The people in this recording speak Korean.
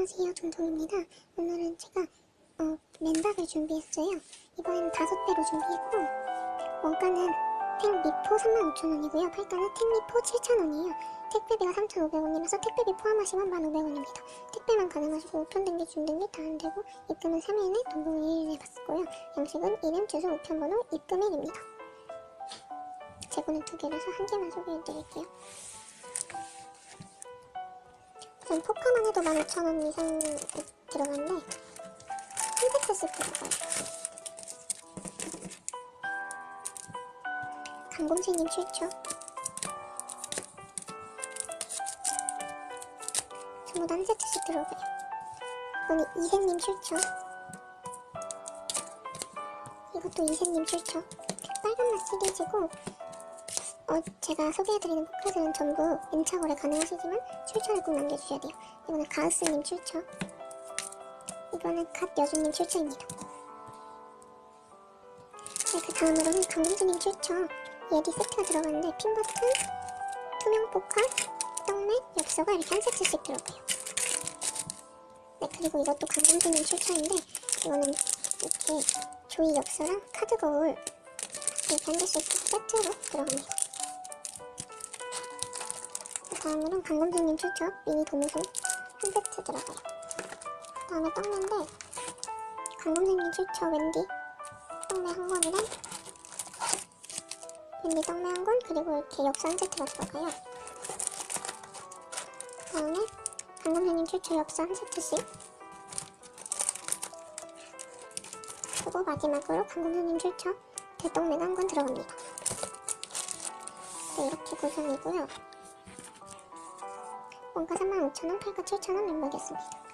안녕하세요 동동입니다. 오늘은 제가 어, 맨박을 준비했어요. 이번엔 다섯 배로 준비했고 원가는 택미포 35,000원이고요. 팔가는 택미포 7,000원이에요. 택배비가 3,500원이라서 택배비 포함하시면 1,500원입니다. 택배만 가능하시고 우편 등기 준 등기 다 안되고 입금은 3일내 동봉을 1일 해봤고요. 양식은 이름 주소 우편번호 입금일입니다. 재고는 두 개라서 한 개만 소개해드릴게요 우선 포카만 해도 15,000원 이상 들어갔는데 한 세트씩 들어가요. 강공주님 출처 전부 다 한 세트씩 들어가요. 이거는 이세님 출처 이것도 이세님 출처 빨간맛 시리즈고 어, 제가 소개해드리는 포카들은 전부 N차 거래 가능하시지만 출처를 꼭 남겨주셔야 돼요. 이거는 가우스님 출처. 이거는 갓 여주님 출처입니다. 네, 그 다음으로는 강공주님 출처. 예디 세트가 들어가는데 핀버튼, 투명 포카, 떡맨, 엽서가 이렇게 한 세트씩 들어가요. 네, 그리고 이것도 강공주님 출처인데 이거는 이렇게 조이 엽서랑 카드 거울 이렇게 한 개씩 세트로 들어갑니다. 다음으로는 강검수님 출처 미니 도무송 한 세트 들어가요. 다음에 떡맨데 강검수님 출처 웬디 떡맨 한 권이랑 웬디 떡맨 한권 그리고 이렇게 엽서 한 세트가 들어가요. 다음에 강검수님 출처 엽서 한 세트씩 그리고 마지막으로 강검수님 출처 대떡맨 한 권 들어갑니다. 네, 이렇게 구성이고요. 원가 35,000원, 팔가 7,000원 멤버겠습니다.